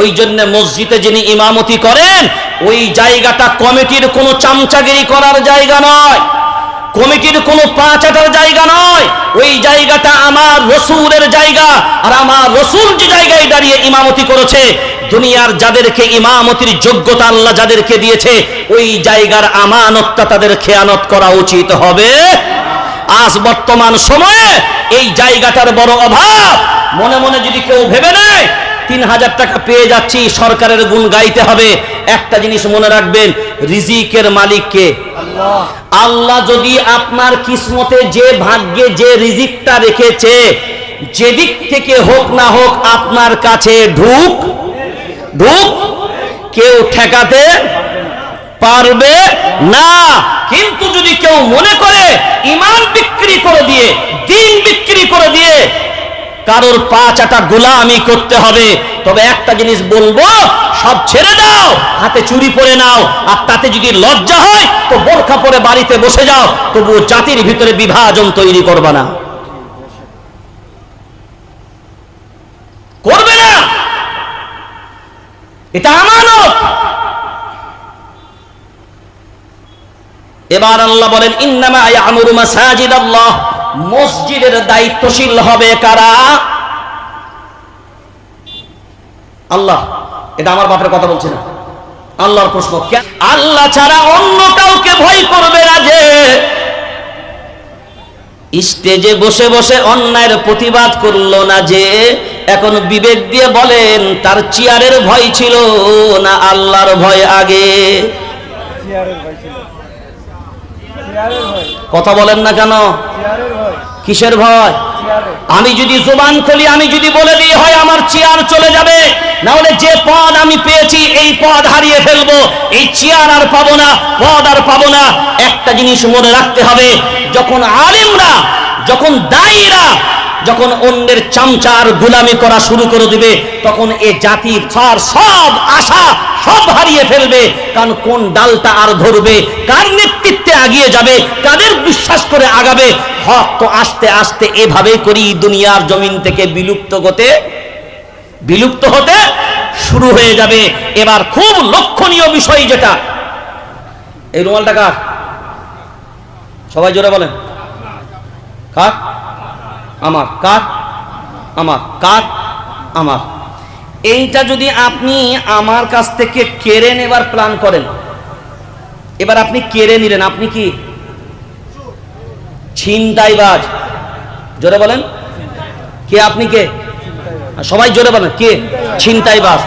ওই জন্য মসজিদে যিনি ইমামতি করেন, ওই জায়গাটা কমিটির কোনো চামচাগিরি করার জায়গা নয়। কমিটির কোনো পাঁচাটার জায়গা নয়। ওই জায়গাটা আমার রসুলের জায়গা, আর আমার রসুল যে জায়গায় দাঁড়িয়ে ইমামতি করেছে, দুনিয়ার যাদেরকে ইমামতির যোগ্যতা আল্লাহ যাদেরকে দিয়েছে, ওই জায়গার আমানতটা তাদের খেয়ানত করা উচিত হবে। আজ বর্তমান সময়ে এই জায়গাটার বড় অভাব। মনে মনে যদি কেউ ভেবে নেয় তিন হাজার টাকা পেয়ে যাচ্ছি, সরকারের গুণ গাইতে হবে। একটা জিনিস মনে রাখবেন, রিজিকের মালিককে আল্লাহ যদি আপনার কিসমতে যে ভাগ্যে যে রিজিকটা রেখেছে, যেদিক থেকে হোক না হোক আপনার কাছে ঢুক ঢুক, কেউ ঠেকাতে পারবে না। কিন্তু যদি কেউ মনে করে, ইমান বিক্রি করে দিয়ে, দিন বিক্রি করে দিয়ে কারোর পা চাটা গোলামি করতে হবে। তবে একটা জিনিস বলব, সব ছেড়ে দাও, হাতে চুরি পরে নাও, আর তাতে যদি লজ্জা হয়, তো বোরখা পরে বাড়িতে বসে যাও, তবুও জাতির ভিতরে বিভাজন তৈরি করবে না। করবে না। এটা আমানত। এবার আল্লাহ বলেন, ইন্নামা ইয়ামুরু মাসাজিদ আল্লাহ মসজিদের দায়িত্বশীল হবে কারা? আল্লাহ, এটা আমার বাপের কথা বলছি না। আল্লাহর প্রশ্ন আল্লাহ ছাড়া অন্য কাউকে ভয় করবে না যে স্টেজে বসে বসে অন্যায়ের প্রতিবাদ করল না যে, এখন বিবেক দিয়ে বলেন, তার চেয়ারের ভয় ছিল না আল্লাহর ভয় আগে? চেয়ারের ভয় ছিল। কথা বলেন না কেন? কিসের ভয়? আমি যদি জোবান খুলি আমি যদি বলে দিই হয় আমার চেয়ার চলে যাবে না হলে যে পদ আমি পেয়েছি এই পদ হারিয়ে ফেলব। এই চেয়ার আর পাবো না পদ আর পাবো না। একটা জিনিস মনে রাখতে হবে যখন আলিমরা যখন দায়ীরা যখন অন্যের চামচার গুলামি করা শুরু করে দিবে, তখন এ জাতি ফার সব আশা সব হারিয়ে ফেলবে। কারণ কোন ডালটা আর ধরবে, কার নেতৃত্বে আগিয়ে যাবে, কাদের বিশ্বাস করে আগাবে, হক তো আস্তে আস্তে এভাবে করি দুনিয়ার জমিন থেকে বিলুপ্ত হতে বিলুপ্ত হতে শুরু হয়ে যাবে। এবার খুব লক্ষণীয় বিষয় যেটা। এই রুমালটা কার? সবাই জোরে বলেন। কার? আমার কার আমার কার আমার। এইটা যদি আপনি আমার কাছ থেকে কেড়ে নেবার প্ল্যান করেন, এবার আপনি কেড়ে নিলেন, আপনি কি? ছিনতাইবাজ। জোরে বলেন। কে আপনি কে? সবাই জোরে বলেন, কে? ছিনতাইবাজ।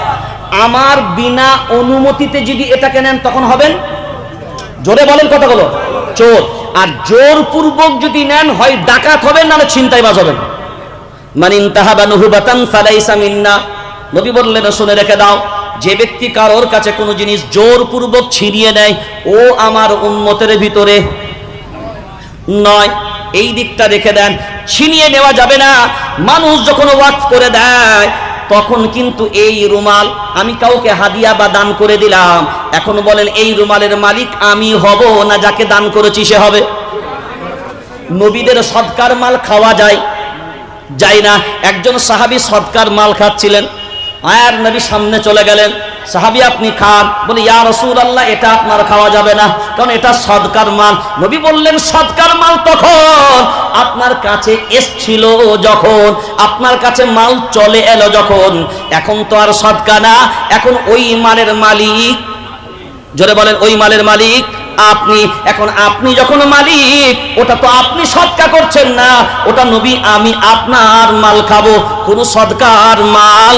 আমার বিনা অনুমতিতে যদি এটাকে নেন, তখন হবেন? জোরে বলেন কথাগুলো। চোর। আর জোরপূর্বক যদি নেন হয় ডাকাত হবেন, নাহলে ছিনতাইবাজ হবেন। মানিন তাহাবা নুহুবাতান ফালাইসা মিন্না। নবী বললেন, শুনে রেখে দাও, যে ব্যক্তি কারোর কাছে কোনো জিনিস জোরপূর্বক ছিনিয়ে নেয়, ও আমার উন্মতের ভিতরে নয়। এই দিকটা রেখে দেন, ছিনিয়ে নেওয়া যাবে না। মানুষ যখন ওয়াক করে দেয় তখন কিন্তু এই রুমাল আমি কাউকে হাদিয়া বা দান করে দিলাম। এখন বলেন, এই রুমালের মালিক আমি হব না যাকে দান করেছি সে হবে? নবীদের সৎকার মাল খাওয়া যায় যাই না। একজন সাহাবি সৎকার মাল খাচ্ছিলেন, আয়ার নবী সামনে চলে গেলেন। সাহাবী আপনি খান, বলে, ইয়া রসুল আল্লাহ এটা আপনার খাওয়া যাবে না, কারণ এটা সৎকার মাল। নবী বললেন সৎকার মাল তখন? আপনার কাছে এসছিল যখন, আপনার কাছে মাল চলে এলো যখন, এখন তো আর সৎকা না, এখন ওই মালের মালিক। জোরে বলেন, ওই মালের মালিক, আপনি, এখন আপনি যখন মালিক, ওটা তো আপনি সৎকা করছেন না, ওটা নবী, আমি আপনার মাল খাব, কোন সৎকার মাল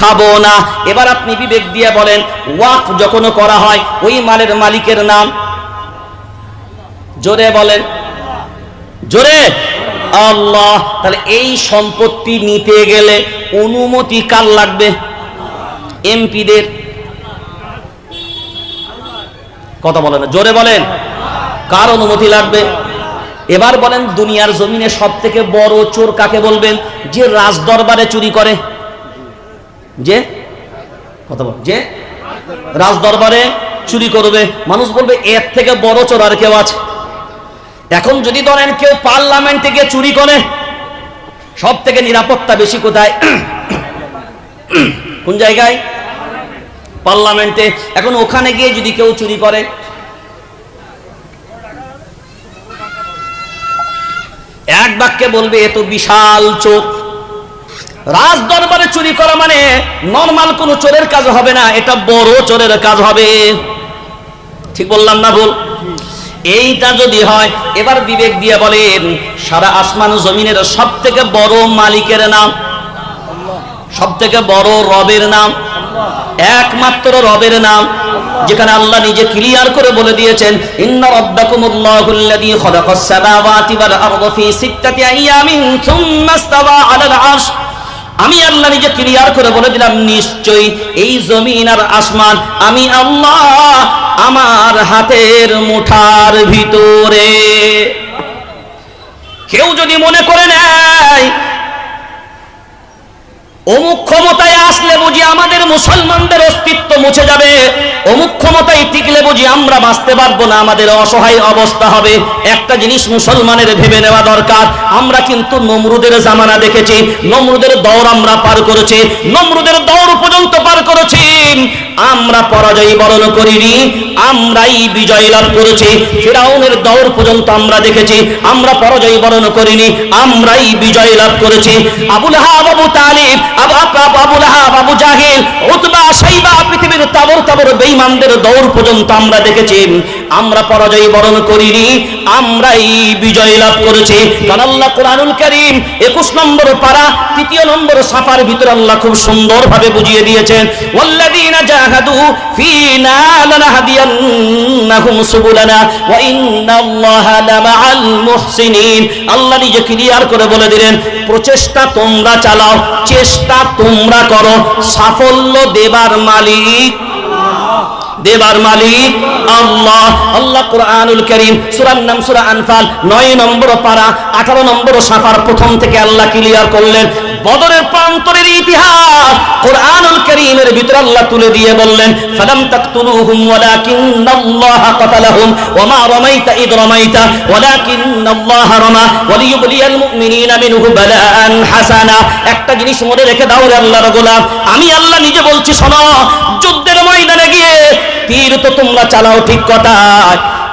খাব না। এবার আপনি বিবেক দিয়ে বলেন, ওয়াক যখন করা হয়, ওই মালের মালিকের নাম? জোরে বলেন। জোরে? আল্লাহ, তাহলে এই সম্পত্তি নিতে গেলে অনুমতি কার লাগবে? এমপিদের। কথা বলেন জোরে বলেন। কার অনুমতি লাগবে? এবার বলেন, দুনিয়ার জমিনে সব থেকে বড় চোর কাকে বলবেন? যে রাজদরবারে চুরি করে। যে? কথা বল। যে? রাজ দরবারে চুরি করবে। মানুষ বলবে, এর থেকে বড় চোর আর কেউ আছে। এখন যদি ধরেন কেউ পার্লামেন্টে গিয়ে চুরি করে সব থেকে নিরাপত্তা বেশি কোথায়? কোন জায়গায়? পার্লামেন্টে। এখন ওখানে গিয়ে যদি কেউ চুরি করে, এক বাক্যে বলবে, এ তো বিশাল চোর। রাজ দরবারে চুরি করা মানে নর্মাল কোনো চোরের কাজ হবে না, এটা বড় চোরের কাজ হবে। ঠিক বললাম না ভুল? এইটা যদি হয়, এবার বিবেক দিয়ে বলেন, সারা আসমান জমিনের সব থেকে বড় মালিকের নাম? সব থেকে বড় রবের নাম? একমাত্র রবের নাম? যেখানে আল্লাহ নিজে ক্লিয়ার করে বলে দিয়েছেন, ইন্না রাব্বাকুমুল্লাহুল্লাযী খালাকাস সামাওয়াতি ওয়াল আরদা ফি সিত্তাতি আইয়ামিন সুম্মা ইস্তাওয়া আলাল আরশ। আমি আল্লাহ নিজে ক্লিয়ার করে বলে দিলাম, নিশ্চয়ই এই জমিন আর আসমান আমি আল্লাহ আমার হাতের মুঠার ভিতরে। কেউ যদি মনে করে নেয় অমুক ক্ষমতায় আসলে বুঝি আমাদের মুসলমানদের অস্তিত্ব মুছে যাবে। অমুক ক্ষমতায় টিকলে বুঝি আমরা বাঁচতে পারব না, আমাদের অসহায় অবস্থা হবে। একটা জিনিস মুসলমানের ভেবে নেওয়া দরকার। আমরা কিন্তু নমরুদের জামানা দেখেছি, নমরুদের দৌড় আমরা পার করেছি, নমরুদের দৌড় পর্যন্ত পার করেছি। আমরা পরাজয় বরণ করিনি, আমরাই বিজয় লাভ করেছি। ফিরাউনের দৌড় পর্যন্ত আমরা দেখেছি, আমরা পরাজয় বরণ করিনি, আমরাই বিজয় লাভ করেছি। আবুল হাব তালিব আবু আব- আবুল হাব আবু জাহিল উতবা সাইবা পৃথিবীর তাবর বেঈমানদের দৌড় পর্যন্ত আমরা দেখেছি। আমরা পরাজয় বরণ করিনি, আমরাই বিজয় লাভ করেছি। কারণ আল্লাহ কোরআনুল করিম একুশ নম্বর পারা, তৃতীয় নম্বর সাফার ভিতরে আল্লাহ খুব সুন্দরভাবে বুঝিয়ে দিয়েছেন, ওয়াল্লাযীনা জাহাদু ফীনা লানাহদিয়ান্নাহুম সুবুলানা, ওয়া ইন্নাল্লাহা লামাআল মুহসিনিন। আল্লাহ নিজে ক্লিয়ার করে বলে দিলেন, প্রচেষ্টা তোমরা চালাও, চেষ্টা তোমরা করো, সাফল্য দেবার মালিক দেবার মালিক আল্লাহ। আল্লাহ কোরআনুল করিম, সূরার নাম সূরা আনফাল 9 নম্বর পারা 18 নম্বর সাফার প্রথম থেকে আল্লাহ ক্লিয়ার করলেন। বদরের প্রান্তরের ইতিহাস কোরআনুল করিমের ভিতরে আল্লাহ তুলে দিয়ে বললেন, ফালাম তাকতুলুহুম ওয়ালাকিন্নাল্লাহ কাতালাহুম ওমা রামাইতা ইদ রামাইতা, ওয়ালাকিন্নাল্লাহ রামা, ওয়ালিয়ুবলিয়াল মুমিনিনা মিনহু বালাআন হাসানা। একটা জিনিস মনে রেখে দাও রে আল্লাহর গোলাম, আমি আল্লাহ নিজে বলছি, শোনো, যুদ্ধের ময়দানে গিয়ে তীর তো তোমরা চালাও ঠিক কথা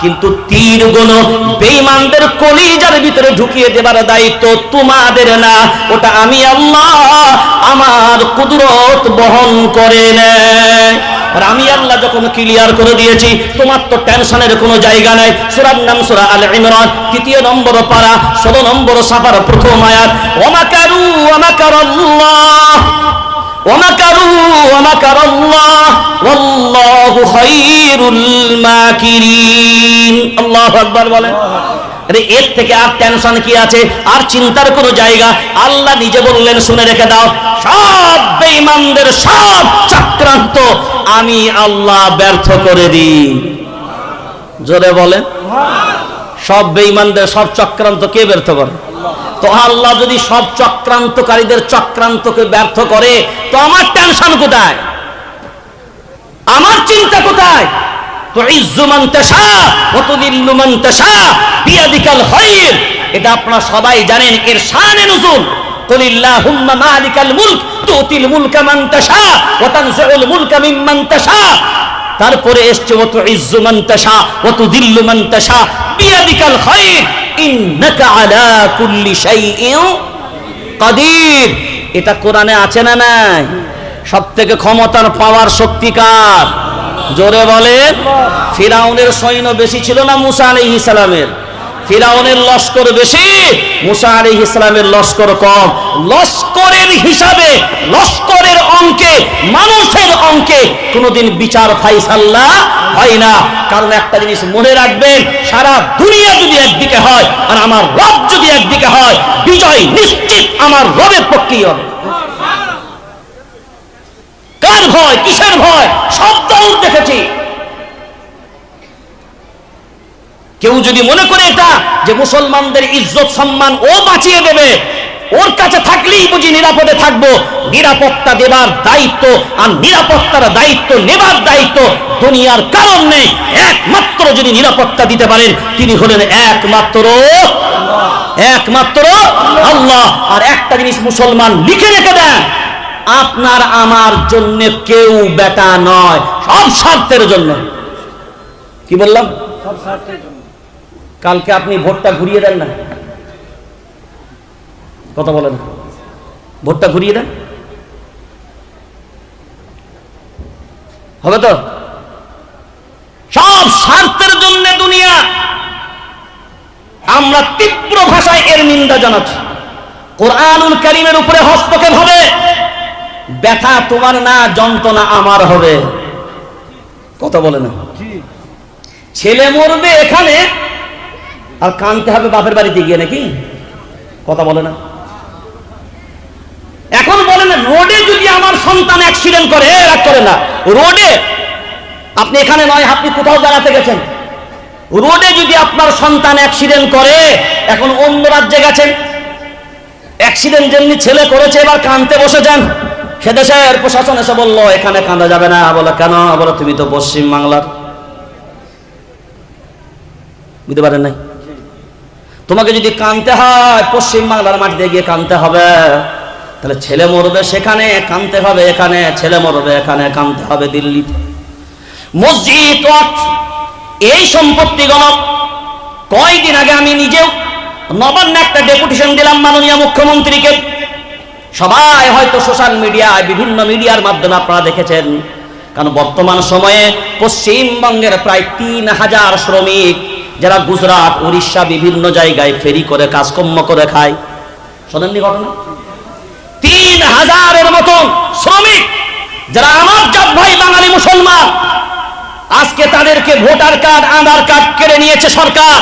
কিন্তু তীরগুলো বেইমানদের কলিজার ভিতরে ঢুকিয়ে দেবার দায়িত্ব তোমাদের না। ওটা আমি আল্লাহ আমার কুদরত বহন করে নেয়। আর আমি আল্লাহ যখন ক্লিয়ার করে দিয়েছি, তোমার তো টেনশনের কোনো জায়গা নাই। সুরার নাম সুরা আল ইমরান, তৃতীয় নম্বর পারা, ষোলো নম্বর সাপার প্রথম আয়াত ওমাকারু ওমাকার আল্লাহ এর থেকে আর টেনশন কি আছে? আর চিন্তার কোনো জায়গা? আল্লাহ নিজে বললেন, শুনে রেখে দাও। সব বেঈমানদের সব চক্রান্ত আমি আল্লাহ ব্যর্থ করে দিই। জোরে বলেন। সব বেঈমানদের সব চক্রান্ত কে ব্যর্থ করে? তো আল্লাহ যদি সব চক্রান্তকারীদের চক্রান্তকে ব্যর্থ করে তো আমার টেনশন কোথায় আমার চিন্তা কোথায় তো ইজ্জুমান তেশা অতুদিল্লুমান তেশা বিয়াদিকাল খায়র এটা আপনারা সবাই জানেন এর শানে নুজুল قل اللهم مالك الملك تؤتي الملك من تشاء وتنزع الملك ممن تشاء তারপরে এসছে অত ইজ্জু মান তাশা অত দিল্লু মান তাশা বিয়াদিকাল খায়র ইন্নাকা আলা কুল্লি শাইইন কাদির। এটা কোরআনে আছে না নাই? সব থেকে ক্ষমতার পাওয়ার শক্তিকার জোরে বলে ফিরাউনের সৈন্য বেশি ছিল না মুসা আলাইহিস ফিরাউনের লস্কর বেশি, মুসা আলাইহিস ইসলামের লস্কর কম। লস্করের হিসাবে, লস্করের অঙ্কে, মানুষের অঙ্কে কোনোদিন বিচার ফাইসাল্লা হয় না। কারণ একটা জিনিস মনে রাখবেন, সারা দুনিয়া যদি একদিকে হয় আর আমার রব যদি একদিকে হয়, বিজয় নিশ্চিত আমার রবের পক্ষেই হবে। কার ভয়? কিসের ভয়? সব দল দেখেছি। কেউ যদি মনে করে এটা, যে মুসলমানদের ইজ্জত সম্মান ও বাঁচিয়ে দেবে, ওর কাছে থাকলেই বুঝি নিরাপদে থাকব। নিরাপত্তা দেবার দায়িত্ব আর নিরাপত্তার দায়িত্ব নেবার দায়িত্ব দুনিয়ার কারণ নেই। একমাত্র যদি নিরাপত্তা দিতে পারেন, তিনি হলেন একমাত্র একমাত্র আল্লাহ। আর একটা জিনিস মুসলমান লিখে রেখে দেন, আপনার আমার জন্য কেউ বেটা নয়, সব স্বার্থের জন্য। কি বললাম? সব স্বার্থের জন্য। কালকে আপনি ভোটটা ঘুরিয়ে দেন না? কথা বলেন। ভোটটা ঘুরিয়ে দেন। হবে তো? সব স্বার্থের জন্য দুনিয়া। আমরা তীব্র ভাষায় এর নিন্দা জানাচ্ছি। কোরআনুল করিমের উপরে হস্তক্ষেপ হবে। ব্যথা তোমার না যন্ত্রণা আমার হবে। কথা বলে না ছেলে মরবে এখানে আর কানতে হবে বাপের বাড়িতে গিয়ে নাকি? কথা বলে না। এখন বলে না, রোডে যদি আমার সন্তান অ্যাক্সিডেন্ট করে রাগ করে না। রোডে, আপনি এখানে নয়, আপনি কোথাও বেড়াতে গেছেন। রোডে যদি আপনার সন্তান অ্যাক্সিডেন্ট করে, এখন অন্য রাজ্যে গেছেন। অ্যাক্সিডেন্ট যেমনি ছেলে করেছে, এবার কানতে বসে যান। সে দেশের প্রশাসন এসে বলল, এখানে কাঁদা যাবে না। বলে, কেন? বলো, তুমি তো পশ্চিম বাংলার। বুঝতে পারেন নাই? তোমাকে যদি কানতে হয়, পশ্চিম বাংলার মাটিতে গিয়ে কানতে হবে। তাহলে ছেলে মরবে সেখানে, কানতে হবে এখানে, ছেলে মরবে এখানে, কানতে হবে দিল্লিতে। মসজিদ এই সম্পত্তি গণক, কয়দিন আগে আমি নিজেও নবান্ন একটা ডেপুটেশন দিলাম মাননীয় মুখ্যমন্ত্রীকে। সবাই হয়তো সোশ্যাল মিডিয়ায়, বিভিন্ন মিডিয়ার মাধ্যমে আপনারা দেখেছেন। কারণ বর্তমান সময়ে পশ্চিমবঙ্গের প্রায় তিন হাজার শ্রমিক যারা গুজরাট, উড়িষ্যা বিভিন্ন জায়গায় ফেরি করে, কাজকর্ম করে খায়। শোনেননি ঘটনা? তিন হাজারের মতন শ্রমিক যারা আমার জাত ভাই বাঙালি মুসলমান, আজকে তাদেরকে ভোটার কার্ড, আধার কার্ড কেড়ে নিয়েছে সরকার,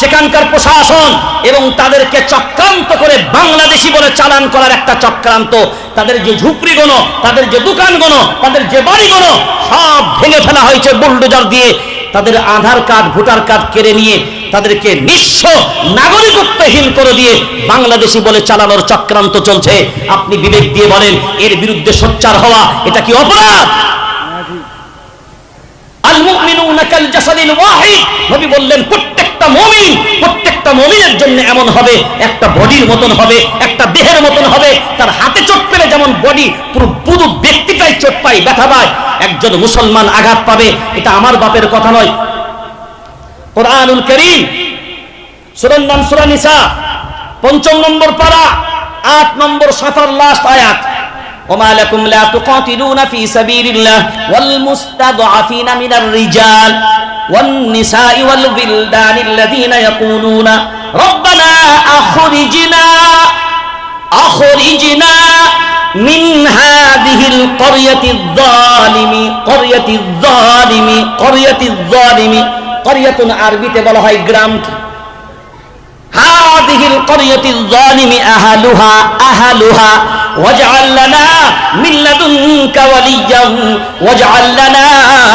সেখানকার প্রশাসন এবং তাদেরকে চক্রান্ত করে বাংলাদেশি বলে চালান করার একটা চক্রান্ত। তাদের যে ঝুপড়ি গণ তাদের যে দোকান গণ তাদের যে বাড়ি গণ সব ভেঙে ফেলা হয়েছে বুলডোজার দিয়ে। তাদের আধার কার্ড ভোটার কার্ড কেড়ে নিয়ে তাদেরকে নিঃস্ব নাগরিকত্বহীন করে দিয়ে বাংলাদেশি বলে চালানোর চক্রান্ত চলছে। আপনি বিবেক দিয়ে বলেন এর বিরুদ্ধে সোচ্চার হওয়া এটা কি অপরাধ? ওয়াহিদ। নবী বললেন প্রত্যেকটা মুমিন, প্রত্যেকটা মুমিনের জন্য এমন হবে, একটা বডির মতন হবে, একটা দেহের মতন হবে, তার হাতে চোট পেলে যেমন বডি পুরো পুরো ব্যক্তিটাই চোট পায়, ব্যথা পায়, একজন মুসলমান আঘাত পাবে, এটা আমার বাপের কথা নয়। কোরআনুল করিম, সূরার নাম সূরা পঞ্চম নম্বর পারা, আট নম্বর সাফার লাস্ট আয়াত। وما لكم لا تقاتلون في سبيل الله والمستضعفين من الرجال والنساء والولدان الذين يقولون ربنا أخرجنا أخرجنا من هذه القرية الظالم قرية الظالم قرية الظالم قرية عربية বলা হয় গ্রামকে هذه القرية الظالم أهلها أهلها واجعل لنا من لدنك وليا واجعل لنا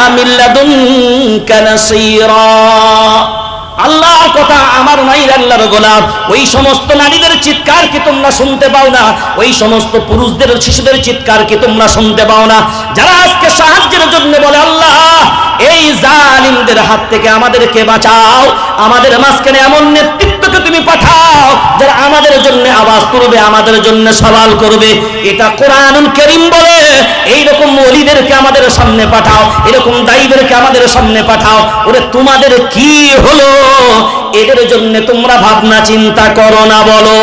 من لدنك نصيرا আল্লাহর কথা আমার মাইর আল্লাহর গোলাম ওই সমস্ত নারীদের চিৎকার কি তোমরা শুনতে পাও না ওই সমস্ত পুরুষদের শিশুদের চিৎকার কি তোমরা শুনতে পাও না যারা আজকে সাহায্যের জন্য বলে আল্লাহ এই জালিমদের হাত থেকে আমাদেরকে বাঁচাও। আমাদের মাঝখানে এমন নেতৃত্বকে তুমি পাঠাও, যারা আমাদের জন্য আওয়াজ তুলবে, আমাদের জন্য সওয়াল করবে। এটা কোরআনুল করিম বলে, এইরকম মলিদেরকে আমাদের সামনে পাঠাও, এরকম দায়ীদেরকে আমাদের সামনে পাঠাও। ওরে, তোমাদের কি হলো? এদের জন্য তোমরা ভাবনা চিন্তা করো না বলো।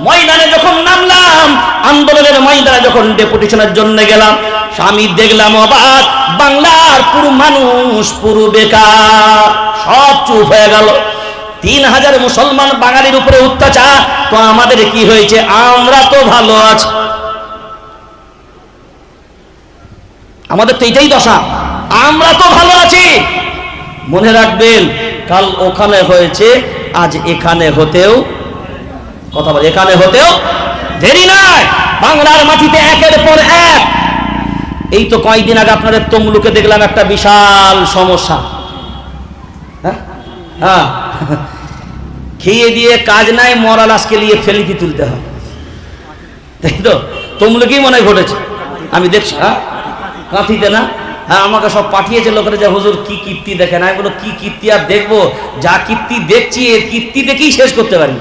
ময়দানে যখন নামলাম আন্দোলনের ময়দানে যখন ডেপুটেশনের জন্য গেলাম, স্বামী দেখলাম অবাক বাংলার পুরো মানুষ পুরো বেকার, সব চুপ হয়ে গেল। তিন হাজার মুসলমান বাঙালির উপরে অত্যাচার, তো আমাদের কি হয়েছে? আমরা তো ভালো আছি। আমাদের তো এটাই দশা। আমরা তো ভালো আছি। মনে রাখবেন, কাল ওখানে হয়েছে, আজ এখানে হতেও, কথা বল, এখানে হতেও দেরি নাই। বাংলার মাটিতে একের পর এক। এই তো কয়েকদিন আগে আপনাদের তমলুকে দেখলাম একটা বিশাল সমস্যা। হ্যাঁ? হ্যাঁ। খেয়ে দিয়ে কাজ নাই, মরা লাশকে নিয়ে ফেলিতে তুলতে হয়। তাই তো? তমলুকেই মনে হয় ঘটেছে। আমি দেখছি হ্যাঁ? কাঁথিতে না? হ্যাঁ আমাকে সব পাঠিয়েছে লোকেরা যে, হুজুর, কি কীর্তি দেখেন? আমি বলো কি কীর্তি? আর দেখব। যা কীর্তি দেখছি, এ কীর্তি দেখেই শেষ করতে পারি।